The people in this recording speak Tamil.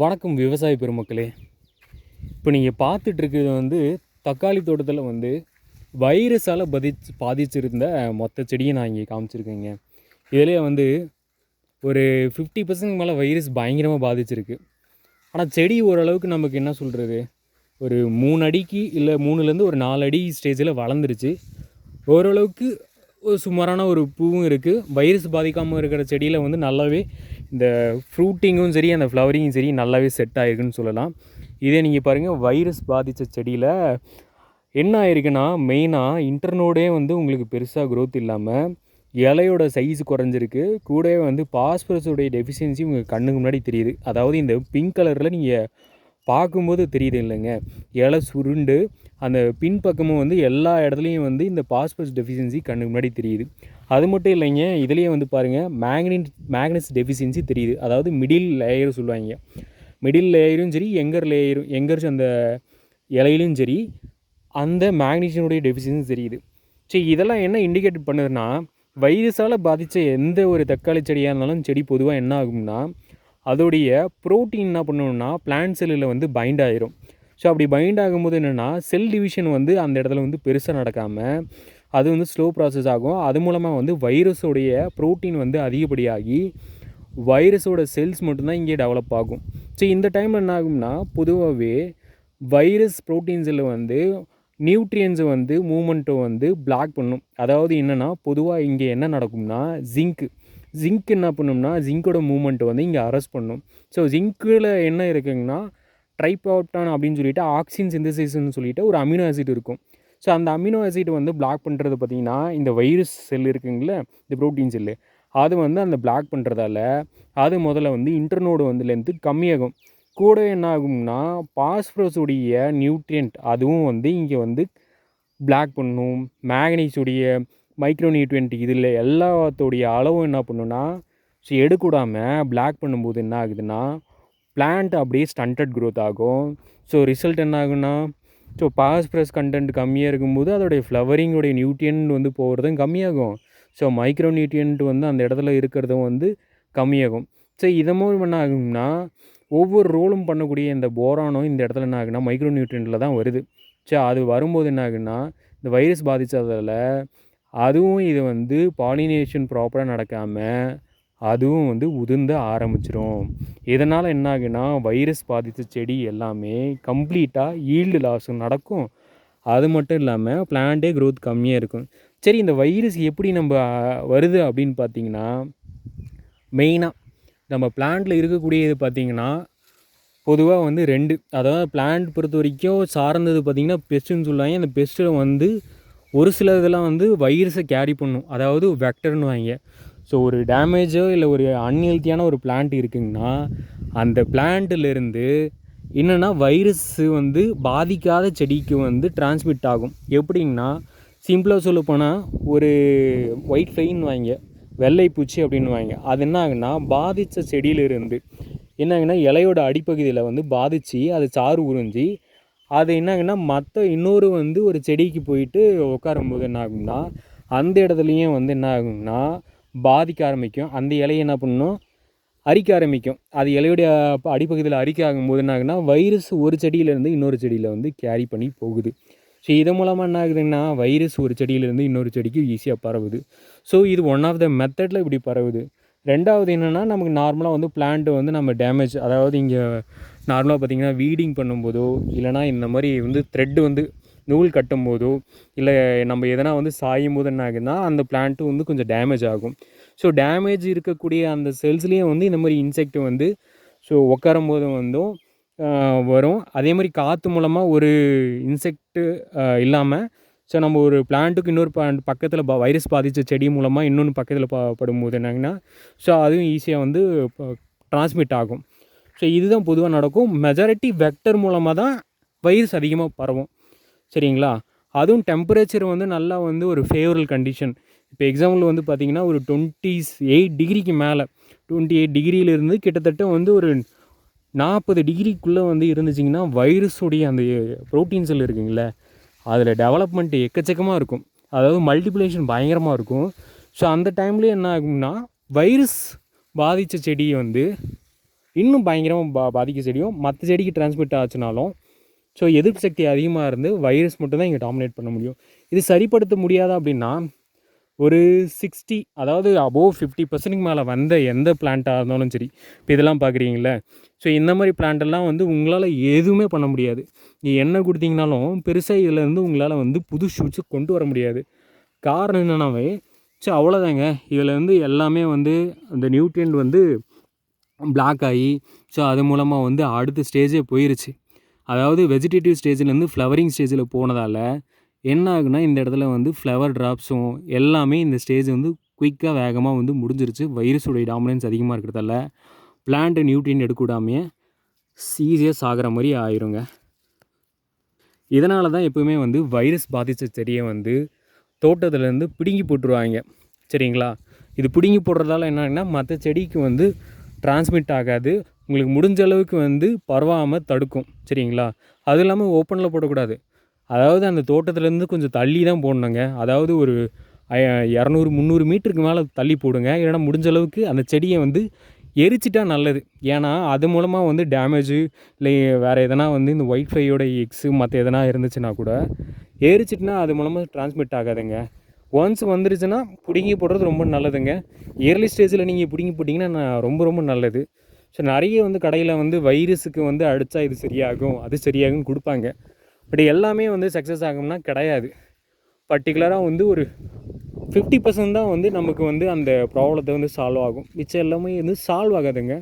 வணக்கம் விவசாய பெருமக்களே. இப்போ நீங்கள் பார்த்துட்ருக்கிறது வந்து தக்காளி தோட்டத்தில் வந்து வைரஸால் பதிச்சு பாதிச்சிருந்த மொத்த செடியை நான் இங்கே காமிச்சிருக்கேங்க. இதிலே வந்து ஒரு ஃபிஃப்டி பர்சன்ட் மேலே வைரஸ் பயங்கரமாக பாதிச்சிருக்கு. ஆனால் செடி ஓரளவுக்கு நமக்கு என்ன சொல்கிறது ஒரு மூணு அடிக்கு இல்லை மூணுலேருந்து ஒரு நாலு அடி ஸ்டேஜில் வளர்ந்துருச்சு. ஓரளவுக்கு ஒரு சுமாரான ஒரு பூவும் இருக்குது வைரஸ் பாதிக்காமல் இருக்கிற செடியில் வந்து நல்லாவே இந்த ஃப்ரூட்டிங்கும் சரி அந்த ஃப்ளவரிங்கும் சரி நல்லாவே செட் ஆகிருக்குன்னு சொல்லலாம். இதே நீங்கள் பாருங்கள் வைரஸ் பாதித்த செடியில் என்ன ஆயிருக்குன்னா மெயினாக இன்டர்னோடே வந்து உங்களுக்கு பெருசாக க்ரோத் இல்லாமல் இலையோட சைஸ் குறைஞ்சிருக்கு. கூடவே வந்து பாஸ்பரஸோடைய டெஃபிஷியன்சி உங்கள் கண்ணுக்கு முன்னாடி தெரியுது. அதாவது இந்த பிங்க் கலரில் நீங்கள் பார்க்கும்போது தெரியுது இல்லைங்க. இலை சுருண்டு அந்த பின்பக்கமும் வந்து எல்லா இடத்துலையும் வந்து இந்த பாஸ்பரஸ் டெஃபிஷியன்சி கண்ணுக்கு முன்னாடி தெரியுது. அது மட்டும் இல்லைங்க இதுலேயே வந்து பாருங்கள் மேக்னின் மேக்னஸ் டெஃபிஷியன்சி தெரியுது. அதாவது மிடில் லேயர் சொல்லுவாங்க. மிடில் லேயரும் சரி எங்கர் லேயரும் எங்கர்ஸ் அந்த இலையிலும் சரி அந்த மேக்னீஷியனுடைய டெஃபிஷியன்சி தெரியுது. சரி இதெல்லாம் என்ன இண்டிகேட் பண்ணுதுன்னா வைரஸால் பாதித்த எந்த ஒரு தக்காளி செடியாக இருந்தாலும் செடி பொதுவாக என்ன ஆகும்னா அதோடைய புரோட்டீன் என்ன பண்ணணும்னா பிளான்ட் செல்லில் வந்து பைண்ட் ஆயிரும். ஸோ அப்படி பைண்ட் ஆகும்போது என்னென்னா செல் டிவிஷன் வந்து அந்த இடத்துல வந்து பெருசாக நடக்காமல் அது வந்து ஸ்லோ ப்ராசஸ் ஆகும். அது மூலமாக வந்து வைரஸோடைய புரோட்டீன் வந்து அதிகப்படியாகி வைரஸோட செல்ஸ் மட்டும்தான் இங்கே டெவலப் ஆகும். ஸோ இந்த டைமில் என்ன ஆகும்னா பொதுவாகவே வைரஸ் ப்ரோட்டீன்ஸில் வந்து நியூட்ரியன்ஸை வந்து மூமெண்ட்டை வந்து பிளாக் பண்ணும். அதாவது என்னென்னா பொதுவாக இங்கே என்ன நடக்கும்னா ஜிங்க் ஜிங்க் என்ன பண்ணும்னா ஜிங்கோட மூமெண்ட் வந்து இங்கே அரெஸ்ட் பண்ணும். ஸோ ஜிங்க்கில் என்ன இருக்குங்கன்னா ட்ரைபாப்டான் அப்படின்னு சொல்லிட்டு ஆக்சின் சிந்தசிஸ்னு சொல்லிட்டு ஒரு அமினோ ஆசிட் இருக்கும். ஸோ அந்த அமினோ ஆசிட் வந்து பிளாக் பண்ணுறது பார்த்திங்கன்னா இந்த வைரஸ் செல் இருக்குங்களே இந்த ப்ரோட்டீன் செல்லு அது வந்து அந்த பிளாக் பண்ணுறதால அது முதல்ல வந்து இன்டர்னோடு வந்து லென்த்து கம்மியாகும். கூட என்ன ஆகும்னா பாஸ்பரஸுடைய நியூட்ரியன்ட் அதுவும் வந்து இங்கே வந்து பிளாக் பண்ணும். மேக்னீஸுடைய மைக்ரோ நியூட்ரியன்ட் இதில் எல்லாத்தோடைய அளவும் என்ன பண்ணுன்னா ஸோ எடுக்கூடாமல் பிளாக் பண்ணும்போது என்ன ஆகுதுன்னா பிளான்ட் அப்படியே ஸ்டண்டட் க்ரோத் ஆகும். ஸோ ரிசல்ட் என்ன ஆகுன்னா ஸோ பாஸ்பரஸ் கண்டென்ட் கம்மியாக இருக்கும்போது அதோடைய ஃப்ளவரிங்கோடைய நியூட்ரியன்ட் வந்து போகிறதும் கம்மியாகும். ஸோ மைக்ரோ நியூட்ரியன்ட் வந்து அந்த இடத்துல இருக்கிறதும் வந்து கம்மியாகும். ஸோ இதை மூலம் என்ன ஆகும்னா ஒவ்வொரு ரோலும் பண்ணக்கூடிய இந்த போரானும் இந்த இடத்துல என்ன ஆகுனா மைக்ரோ நியூட்ரியன்ட்டில் தான் வருது. ஸோ அது வரும்போது என்ன ஆகுன்னா இந்த வைரஸ் பாதித்ததில் அதுவும் இது வந்து பாலினேஷன் ப்ராப்பராக நடக்காமல் அதுவும் வந்து உதிர்ந்து ஆரம்பிச்சிரும். இதனால் என்ன ஆகுன்னா வைரஸ் பாதித்த செடி எல்லாமே கம்ப்ளீட்டாக ஈல்டு லாஸ் நடக்கும். அது மட்டும் இல்லாமல் பிளான்ட்டே க்ரோத் கம்மியாக இருக்கும். சரி இந்த வைரஸ் எப்படி நம்ம வருது அப்படின்னு பார்த்தீங்கன்னா மெயினாக நம்ம பிளான்ட்டில் இருக்கக்கூடியது பார்த்திங்கன்னா பொதுவாக வந்து ரெண்டு. அதாவது பிளான்ட் பொறுத்த வரைக்கும் சார்ந்தது பார்த்திங்கன்னா பெஸ்ட்டுன்னு சொல்லுவாங்க அந்த பெஸ்ட்டில் வந்து ஒரு சில இதெல்லாம் வந்து வைரஸை கேரி பண்ணும். அதாவது வெக்டர்னு வாங்க. ஸோ ஒரு டேமேஜோ இல்லை ஒரு அன்ஹெல்த்தியான ஒரு பிளான்ட் இருக்குங்கன்னா அந்த பிளான்ட்டிலேருந்து என்னென்னா வைரஸ்ஸு வந்து பாதிக்காத செடிக்கு வந்து டிரான்ஸ்மிட் ஆகும். எப்படிங்கன்னா சிம்பிளாக சொல்ல போனால் ஒரு ஒயிட் ஃப்ளைன்னு வாங்க. வெள்ளை பூச்சி அப்படின்னு வாங்க. அது என்ன ஆகுன்னா பாதித்த செடியிலிருந்து என்ன ஆகுன்னா இலையோட அடிப்பகுதியில் வந்து பாதித்து அது சாறு உறிஞ்சி அது என்ன ஆகுன்னா மற்ற இன்னொரு வந்து ஒரு செடிக்கு போயிட்டு உட்காரும்போது என்ன ஆகும்னா அந்த இடத்துலையும் வந்து என்ன ஆகும்னா பாதிக்க ஆரம்பிக்கும். அந்த இலையை என்ன பண்ணும்? அரிக்க ஆரம்பிக்கும். அது இலையுடைய அடிப்பகுதியில் அரிக்க ஆகும்போது என்ன ஆகுன்னா வைரஸ் ஒரு செடியிலேருந்து இன்னொரு செடியில் வந்து கேரி பண்ணி போகுது. ஸோ இதன் மூலமாக என்ன ஆகுதுன்னா வைரஸ் ஒரு செடியிலேருந்து இன்னொரு செடிக்கு ஈஸியாக பரவுது. ஸோ இது ஒன் ஆஃப் த மெத்தடில் இப்படி பரவுது. ரெண்டாவது என்னென்னா நமக்கு நார்மலாக வந்து பிளான்ட்டு வந்து நம்ம டேமேஜ் அதாவது இங்கே நார்மலாக பார்த்திங்கன்னா வீடிங் பண்ணும்போதோ இல்லைனா இந்த மாதிரி வந்து த்ரெட்டு வந்து நூல் கட்டும் போதோ இல்லை நம்ம எதனா வந்து சாயும் போது என்ன ஆகுதுன்னா அந்த பிளான்ட்டு வந்து கொஞ்சம் டேமேஜ் ஆகும். ஸோ டேமேஜ் இருக்கக்கூடிய அந்த செல்ஸ்லேயும் வந்து இந்த மாதிரி இன்செக்ட் வந்து ஸோ உட்காரும் போது வந்தும் வரும். அதே மாதிரி காற்று மூலமாக ஒரு இன்செக்ட்டு இல்லாமல் ஸோ நம்ம ஒரு பிளான்ட்டுக்கு இன்னொரு plant பக்கத்தில் வைரஸ் பாதித்த செடி மூலமாக இன்னொன்று பக்கத்தில் ப படும்போது என்னங்கன்னா ஸோ அதுவும் ஈஸியாக வந்து ட்ரான்ஸ்மிட் ஆகும். ஸோ இதுதான் பொதுவாக நடக்கும். மெஜாரிட்டி வெக்டர் மூலமாக தான் வைரஸ் அதிகமாக பரவும். சரிங்களா? அதுவும் டெம்பரேச்சர் வந்து நல்லா வந்து ஒரு ஃபேவரல் கண்டிஷன் இப்போ எக்ஸாம்பிள் வந்து பார்த்திங்கன்னா ஒரு டுவெண்ட்டி எயிட் டிகிரிக்கு மேலே டுவெண்ட்டி எயிட் டிகிரியிலிருந்து கிட்டத்தட்ட வந்து ஒரு நாற்பது டிகிரிக்குள்ளே வந்து இருந்துச்சிங்கன்னா வைரஸுடைய அந்த eh, ப்ரோட்டீன்ஸில் இருக்குங்களே அதில் டெவலப்மெண்ட் எக்கச்சக்கமாக இருக்கும். அதாவது மல்டிப்ளேஷன் பயங்கரமாக இருக்கும். ஸோ அந்த டைம்லேயே என்ன ஆகும்னா வைரஸ் பாதித்த செடியை வந்து இன்னும் பயங்கரமாக பா பாதிக்க செடியும் மற்ற செடிக்கு டிரான்ஸ்மிட் ஆச்சுனாலும் ஸோ எதிர்ப்பு சக்தி அதிகமாக இருந்து வைரஸ் மட்டும்தான் இங்கே டாமினேட் பண்ண முடியும். இது சரிப்படுத்த முடியாதா அப்படின்னா ஒரு சிக்ஸ்டி அதாவது அபோவ் ஃபிஃப்டி பர்சன்ட்டுக்கு மேலே வந்த எந்த பிளான்ட்டாக இருந்தாலும் சரி இப்போ இதெல்லாம் பார்க்குறீங்களே ஸோ இந்த மாதிரி பிளான்ட்டெல்லாம் வந்து உங்களால் எதுவுமே பண்ண முடியாது. நீ என்ன கொடுத்தீங்கனாலும் பெருசாக இதிலேருந்து உங்களால் வந்து புது ஷூட்ஸு கொண்டு வர முடியாது. காரணம் என்னென்னாவே ஸோ அவ்வளோதாங்க இதில் வந்து எல்லாமே வந்து அந்த நியூட்ரியன்ட் வந்து பிளாக் ஆகி ஸோ அது மூலமாக வந்து அடுத்த ஸ்டேஜே போயிருச்சு. அதாவது வெஜிடேட்டிவ் ஸ்டேஜ்லேருந்து ஃப்ளவரிங் ஸ்டேஜில் போனதால் என்ன ஆகுனா இந்த இடத்துல வந்து ஃப்ளவர் ட்ராப்ஸும் எல்லாமே இந்த ஸ்டேஜ் வந்து குயிக்காக வேகமாக வந்து முடிஞ்சிருச்சு. வைரஸுடைய டாமினன்ஸ் அதிகமாக இருக்கிறதால பிளான்ட்டு நியூட்ரியன் எடுக்க விடாமையே ஈஸியாக சாகிற மாதிரி ஆயிருங்க. இதனால தான் எப்பவுமே வந்து வைரஸ் பாதித்த செடியை வந்து தோட்டத்துலேருந்து பிடுங்கி போட்டுருவாங்க. சரிங்களா? இது பிடுங்கி போடுறதால என்னன்னா மற்ற செடிக்கு வந்து டிரான்ஸ்மிட் ஆகாது. உங்களுக்கு முடிஞ்ச அளவுக்கு வந்து பரவாமல் தடுக்கும். சரிங்களா? அதுவும் இல்லாமல் ஓப்பனில் போடக்கூடாது. அதாவது அந்த தோட்டத்துலேருந்து கொஞ்சம் தள்ளி தான் போடணுங்க. அதாவது ஒரு இரநூறு முந்நூறு மீட்டருக்கு மேலே தள்ளி போடுங்க. இல்லைன்னா முடிஞ்ச அளவுக்கு அந்த செடியை வந்து எரிச்சிட்டா நல்லது. ஏன்னா அது மூலமாக வந்து டேமேஜு இல்லை வேறு எதனா வந்து இந்த ஒய்ஃபையோட எக்ஸு மற்ற எதனா இருந்துச்சுன்னா கூட எரிச்சிட்டுனா அது மூலமாக டிரான்ஸ்மிட் ஆகாதுங்க. ஒன்ஸ் வந்துருச்சுன்னா பிடுங்கி போடுறது ரொம்ப நல்லதுங்க. இயர்லி ஸ்டேஜில் நீங்கள் பிடுங்கி போட்டிங்கன்னா நான் ரொம்ப ரொம்ப நல்லது. ஸோ நிறைய வந்து கடையில் வந்து வைரஸுக்கு வந்து அடித்தா இது சரியாகும் அது சரியாகும் கொடுப்பாங்க. பட் எல்லாமே வந்து சக்ஸஸ் ஆகும்னா கிடையாது. பர்டிகுலராக வந்து ஒரு ஃபிஃப்டி பர்சன்ட் தான் வந்து நமக்கு வந்து அந்த ப்ராப்ளத்தை வந்து சால்வ் ஆகும். மிச்சம் எல்லாமே வந்து சால்வ் ஆகாதுங்க.